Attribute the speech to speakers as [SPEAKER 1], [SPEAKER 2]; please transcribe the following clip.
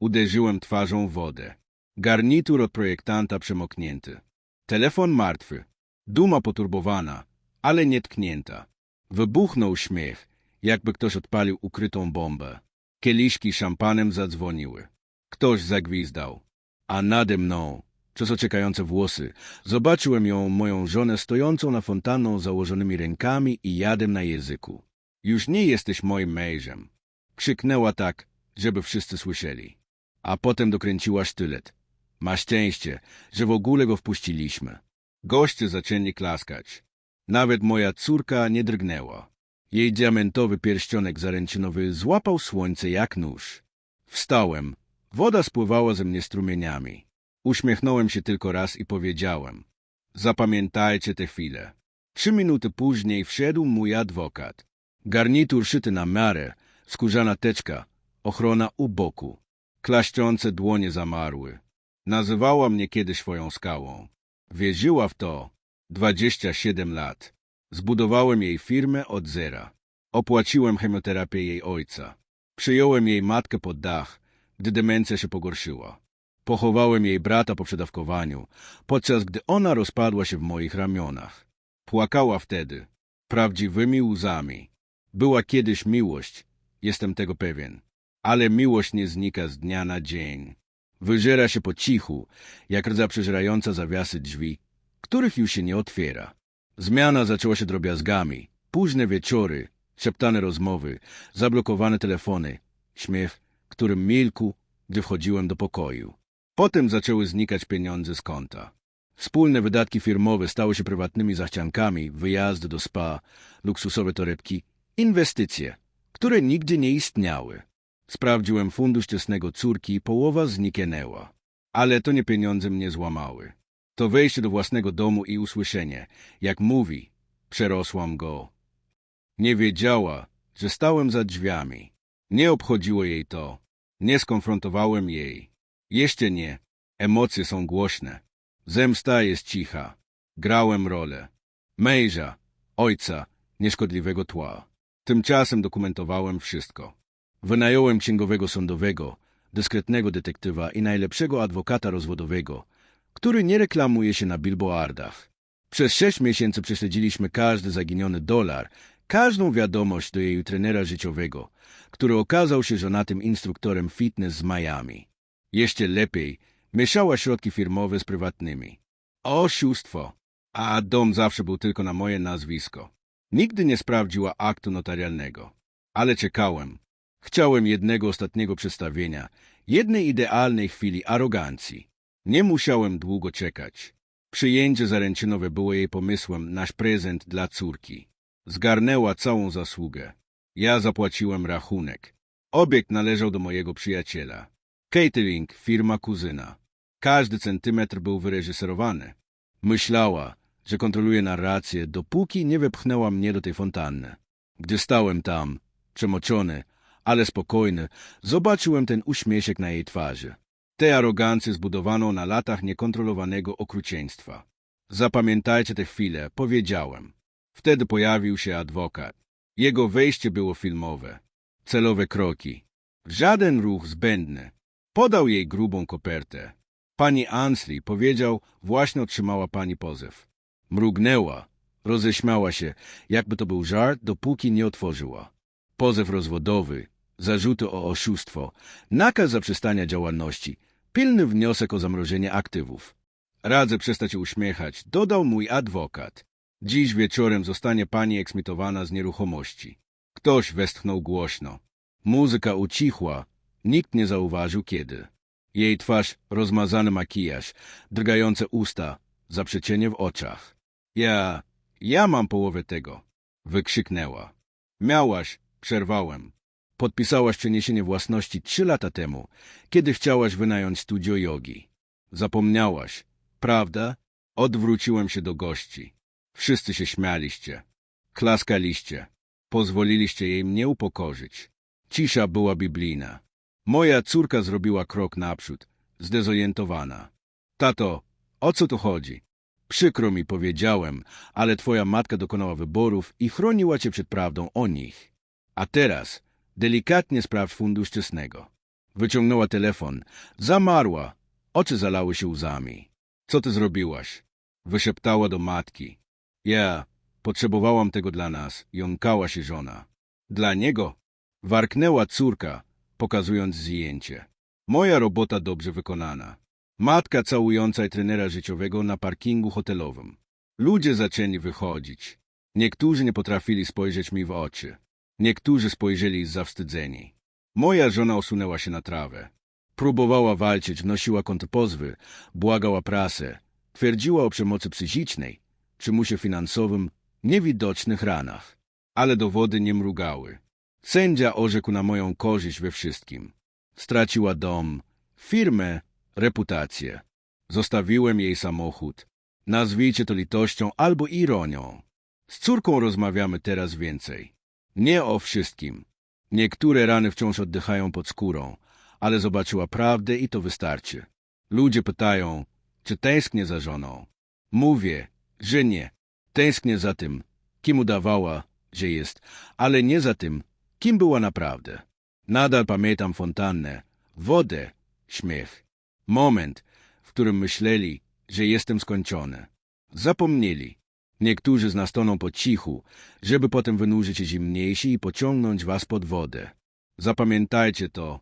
[SPEAKER 1] Uderzyłem twarzą w wodę. Garnitur od projektanta przemoknięty. Telefon martwy. Duma poturbowana, ale nietknięta. Wybuchnął śmiech, jakby ktoś odpalił ukrytą bombę. Kieliszki szampanem zadzwoniły. Ktoś zagwizdał. A nade mną, przez ociekające włosy, zobaczyłem ją, moją żonę, stojącą na fontanną założonymi rękami i jadem na języku. Już nie jesteś moim mężem. Krzyknęła tak, żeby wszyscy słyszeli. A potem dokręciła sztylet. Ma szczęście, że w ogóle go wpuściliśmy. Goście zaczęli klaskać. Nawet moja córka nie drgnęła. Jej diamentowy pierścionek zaręczynowy złapał słońce jak nóż. Wstałem. Woda spływała ze mnie strumieniami. Uśmiechnąłem się tylko raz i powiedziałem. Zapamiętajcie tę chwilę. Trzy minuty później wszedł mój adwokat. Garnitur szyty na miarę, skórzana teczka, ochrona u boku. Klaszczące dłonie zamarły. Nazywała mnie kiedyś swoją skałą. Wierzyła w to. Dwadzieścia siedem lat. Zbudowałem jej firmę od zera. Opłaciłem chemioterapię jej ojca. Przyjąłem jej matkę pod dach, gdy demencja się pogorszyła. Pochowałem jej brata po przedawkowaniu, podczas gdy ona rozpadła się w moich ramionach. Płakała wtedy, prawdziwymi łzami. Była kiedyś miłość, jestem tego pewien. Ale miłość nie znika z dnia na dzień. Wyżera się po cichu, jak rdza przeżerająca zawiasy drzwi, których już się nie otwiera. Zmiana zaczęła się drobiazgami. Późne wieczory, szeptane rozmowy, zablokowane telefony, śmiech, którym milkł, gdy wchodziłem do pokoju. Potem zaczęły znikać pieniądze z konta. Wspólne wydatki firmowe stały się prywatnymi zachciankami, wyjazdy do spa, luksusowe torebki, inwestycje, które nigdy nie istniały. Sprawdziłem fundusz ciasnego córki i połowa zniknęła. Ale to nie pieniądze mnie złamały. To wejście do własnego domu i usłyszenie, jak mówi, przerosłam go. Nie wiedziała, że stałem za drzwiami. Nie obchodziło jej to. Nie skonfrontowałem jej. Jeszcze nie. Emocje są głośne. Zemsta jest cicha. Grałem rolę. Męża, ojca, nieszkodliwego tła. Tymczasem dokumentowałem wszystko. Wynająłem księgowego sądowego, dyskretnego detektywa i najlepszego adwokata rozwodowego, który nie reklamuje się na billboardach. Przez sześć miesięcy prześledziliśmy każdy zaginiony dolar, każdą wiadomość do jej trenera życiowego, który okazał się żonatym instruktorem fitness z Miami. Jeszcze lepiej, mieszała środki firmowe z prywatnymi. Oszustwo! A dom zawsze był tylko na moje nazwisko. Nigdy nie sprawdziła aktu notarialnego. Ale czekałem. Chciałem jednego ostatniego przedstawienia, jednej idealnej chwili arogancji. Nie musiałem długo czekać. Przyjęcie zaręczynowe było jej pomysłem, nasz prezent dla córki. Zgarnęła całą zasługę. Ja zapłaciłem rachunek. Obiekt należał do mojego przyjaciela. Catering, firma kuzyna. Każdy centymetr był wyreżyserowany. Myślała, że kontroluje narrację, dopóki nie wepchnęła mnie do tej fontanny. Gdy stałem tam, przemoczony, ale spokojny, zobaczyłem ten uśmieszek na jej twarzy. Tę arogancję zbudowaną na latach niekontrolowanego okrucieństwa. Zapamiętajcie tę chwilę, powiedziałem. Wtedy pojawił się adwokat. Jego wejście było filmowe. Celowe kroki. Żaden ruch zbędny. Podał jej grubą kopertę. Pani Ansley powiedział, właśnie otrzymała pani pozew. Mrugnęła, roześmiała się, jakby to był żart, dopóki nie otworzyła. Pozew rozwodowy, zarzuty o oszustwo, nakaz zaprzestania działalności, pilny wniosek o zamrożenie aktywów. Radzę przestać uśmiechać, dodał mój adwokat. Dziś wieczorem zostanie pani eksmitowana z nieruchomości. Ktoś westchnął głośno. Muzyka ucichła, nikt nie zauważył kiedy. Jej twarz, rozmazany makijaż, drgające usta, zaprzeczenie w oczach. Ja, ja mam połowę tego, wykrzyknęła. Miałaś, przerwałem. Podpisałaś przeniesienie własności trzy lata temu, kiedy chciałaś wynająć studio jogi. Zapomniałaś, prawda? Odwróciłem się do gości. Wszyscy się śmialiście. Klaskaliście. Pozwoliliście jej mnie upokorzyć. Cisza była biblijna. Moja córka zrobiła krok naprzód, zdezorientowana. Tato, o co tu chodzi? Przykro mi powiedziałem, ale twoja matka dokonała wyborów i chroniła cię przed prawdą o nich. A teraz delikatnie sprawdź fundusz czesnego. Wyciągnęła telefon. Zamarła. Oczy zalały się łzami. Co ty zrobiłaś? Wyszeptała do matki. Ja potrzebowałam tego dla nas. Jąkała się żona. Dla niego? Warknęła córka, pokazując zdjęcie. Moja robota dobrze wykonana. Matka całująca trenera życiowego na parkingu hotelowym. Ludzie zaczęli wychodzić. Niektórzy nie potrafili spojrzeć mi w oczy. Niektórzy spojrzeli zawstydzeni. Moja żona osunęła się na trawę. Próbowała walczyć, wnosiła kontrpozwy, błagała prasę, twierdziła o przemocy psychicznej, przymusie finansowym, niewidocznych ranach. Ale dowody nie mrugały. Sędzia orzekł na moją korzyść we wszystkim. Straciła dom, firmę, reputację. Zostawiłem jej samochód. Nazwijcie to litością albo ironią. Z córką rozmawiamy teraz więcej. Nie o wszystkim. Niektóre rany wciąż oddychają pod skórą, ale zobaczyła prawdę i to wystarczy. Ludzie pytają, czy tęsknię za żoną. Mówię, że nie. Tęsknię za tym, kim udawała, że jest, ale nie za tym, kim była naprawdę. Nadal pamiętam fontannę, wodę, śmiech. Moment, w którym myśleli, że jestem skończony. Zapomnieli. Niektórzy z nas toną po cichu, żeby potem wynurzyć się zimniejsi i pociągnąć was pod wodę. Zapamiętajcie to,